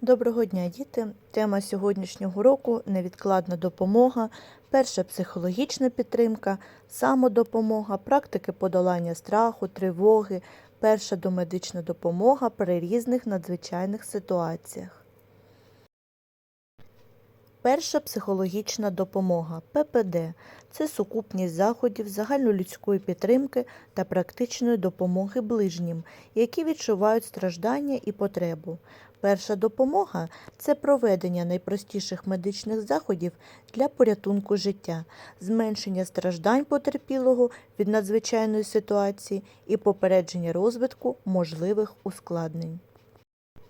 Доброго дня, діти! Тема сьогоднішнього року невідкладна допомога, перша психологічна підтримка, самодопомога, практики подолання страху, тривоги, перша домедична допомога при різних надзвичайних ситуаціях. Перша психологічна допомога ППД це сукупність заходів загальнолюдської підтримки та практичної допомоги ближнім, які відчувають страждання і потребу. Перша допомога це проведення найпростіших медичних заходів для порятунку життя, зменшення страждань потерпілого від надзвичайної ситуації і попередження розвитку можливих ускладнень.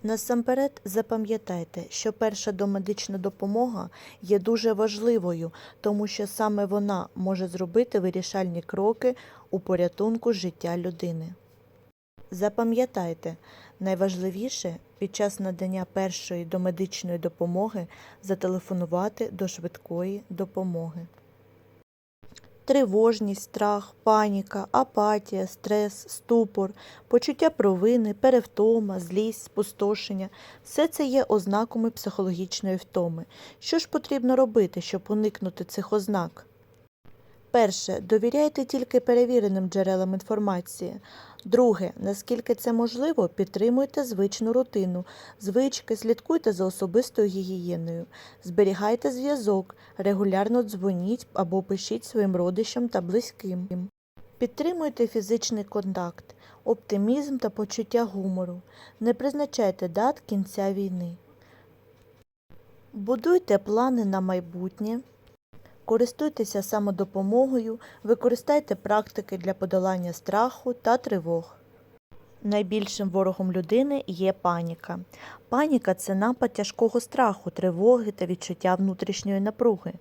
Насамперед запам'ятайте, що перша домедична допомога є дуже важливою, тому що саме вона може зробити вирішальні кроки у порятунку життя людини. Запам'ятайте, найважливіше під час надання першої домедичної допомоги зателефонувати до швидкої допомоги. Тривожність, страх, паніка, апатія, стрес, ступор, почуття провини, перевтома, злість, спустошення все це є ознаками психологічної втоми. Що ж потрібно робити, щоб уникнути цих ознак? Перше. Довіряйте тільки перевіреним джерелам інформації. Друге. Наскільки це можливо, підтримуйте звичну рутину, звички, слідкуйте за особистою гігієною, зберігайте зв'язок, регулярно дзвоніть або пишіть своїм родичам та близьким. Підтримуйте фізичний контакт, оптимізм та почуття гумору. Не призначайте дат кінця війни. Будуйте плани на майбутнє. Користуйтеся самодопомогою, використайте практики для подолання страху та тривог. Найбільшим ворогом людини є паніка. Паніка це напад тяжкого страху, тривоги та відчуття внутрішньої напруги.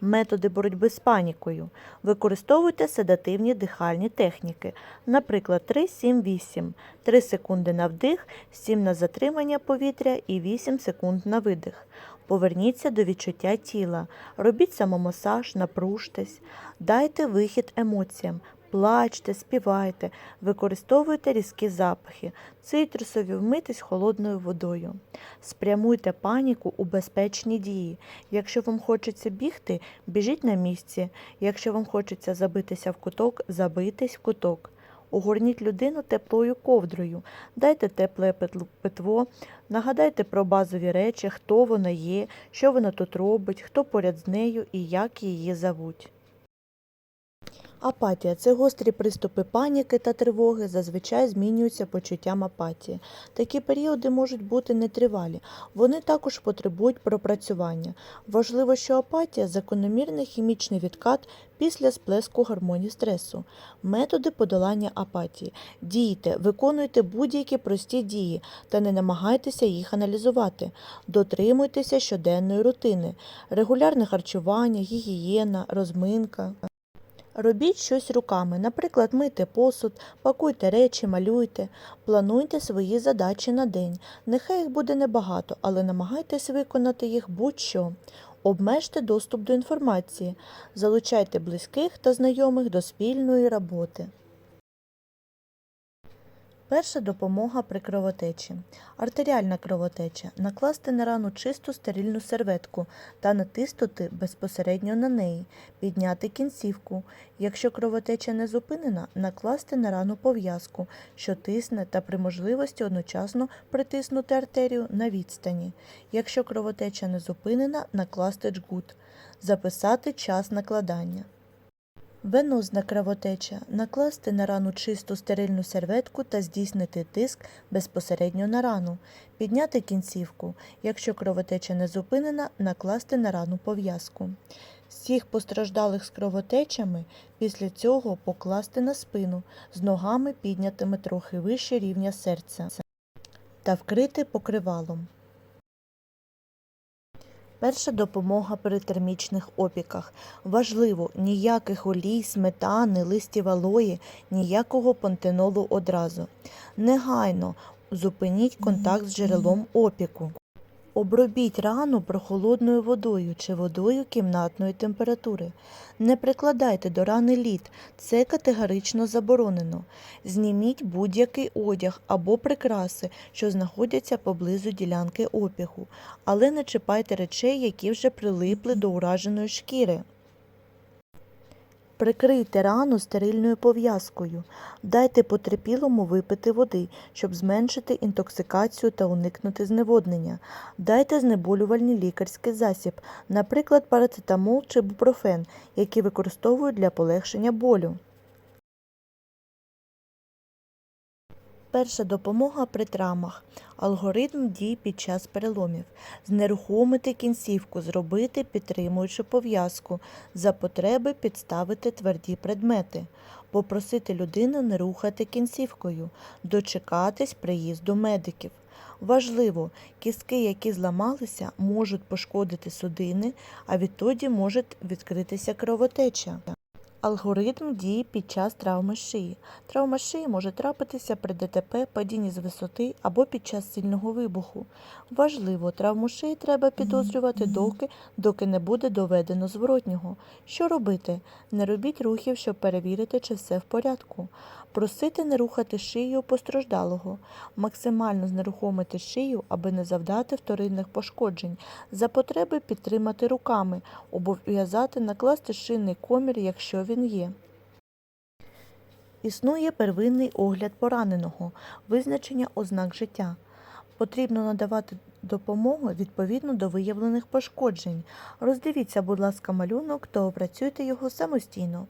Методи боротьби з панікою. Використовуйте седативні дихальні техніки, наприклад, 3-7-8, 3 секунди на вдих, 7 на затримання повітря і 8 секунд на видих. Поверніться до відчуття тіла, робіть самомасаж, напружтесь, дайте вихід емоціям, плачте, співайте, використовуйте різкі запахи, цитрусові, вмитись холодною водою. Спрямуйте паніку у безпечні дії. Якщо вам хочеться бігти, біжіть на місці. Якщо вам хочеться забитися в куток, забийтесь в куток. Угорніть людину теплою ковдрою, дайте тепле питво, нагадайте про базові речі, хто вона є, що вона тут робить, хто поряд з нею і як її зовуть. Апатія це гострі приступи паніки та тривоги, зазвичай змінюються почуттям апатії. Такі періоди можуть бути нетривалі, вони також потребують пропрацювання. Важливо, що апатія закономірний хімічний відкат після сплеску гормонів стресу. Методи подолання апатії. Дійте, виконуйте будь-які прості дії та не намагайтеся їх аналізувати. Дотримуйтеся щоденної рутини, регулярне харчування, гігієна, розминка. Робіть щось руками, наприклад, мийте посуд, пакуйте речі, малюйте, плануйте свої задачі на день. Нехай їх буде небагато, але намагайтесь виконати їх будь-що. Обмежте доступ до інформації, залучайте близьких та знайомих до спільної роботи. Перша допомога при кровотечі. Артеріальна кровотеча. Накласти на рану чисту стерильну серветку та натиснути безпосередньо на неї, підняти кінцівку. Якщо кровотеча не зупинена, накласти на рану пов'язку, що тисне та при можливості одночасно притиснути артерію на відстані. Якщо кровотеча не зупинена, накласти джгут. Записати час накладання. Венозна кровотеча. Накласти на рану чисту стерильну серветку та здійснити тиск безпосередньо на рану. Підняти кінцівку. Якщо кровотеча не зупинена, накласти на рану пов'язку. Всіх постраждалих з кровотечами після цього покласти на спину з ногами піднятими трохи вище рівня серця та вкрити покривалом. Перша допомога при термічних опіках. Важливо, ніяких олій, сметани, листів алої, ніякого пантенолу одразу. Негайно зупиніть контакт з джерелом опіку. Обробіть рану прохолодною водою чи водою кімнатної температури. Не прикладайте до рани лід, це категорично заборонено. Зніміть будь-який одяг або прикраси, що знаходяться поблизу ділянки опіху, але не чіпайте речей, які вже прилипли до ураженої шкіри. Прикрийте рану стерильною пов'язкою. Дайте потерпілому випити води, щоб зменшити інтоксикацію та уникнути зневоднення. Дайте знеболювальний лікарський засіб, наприклад, парацетамол чи бупрофен, які використовують для полегшення болю. Перша допомога при травмах. Алгоритм дій під час переломів. Знерухомити кінцівку, зробити підтримуючу пов'язку. За потреби підставити тверді предмети. Попросити людину не рухати кінцівкою. Дочекатись приїзду медиків. Важливо, кістки, які зламалися, можуть пошкодити судини, а відтоді може відкритися кровотеча. Алгоритм дії під час травми шиї. Травма шиї може трапитися при ДТП, падінні з висоти або під час сильного вибуху. Важливо, травму шиї треба підозрювати доки, доки не буде доведено зворотнього. Що робити? Не робіть рухів, щоб перевірити, чи все в порядку. Просити не рухати шию постраждалого. Максимально знерухомити шию, аби не завдати вторинних пошкоджень. За потреби підтримати руками, обов'язати накласти шинний комір, якщо він є. Існує первинний огляд пораненого, визначення ознак життя. Потрібно надавати допомогу відповідно до виявлених пошкоджень. Роздивіться, будь ласка, малюнок та опрацюйте його самостійно.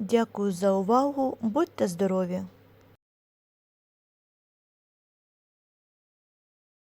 Дякую за увагу. Будьте здорові!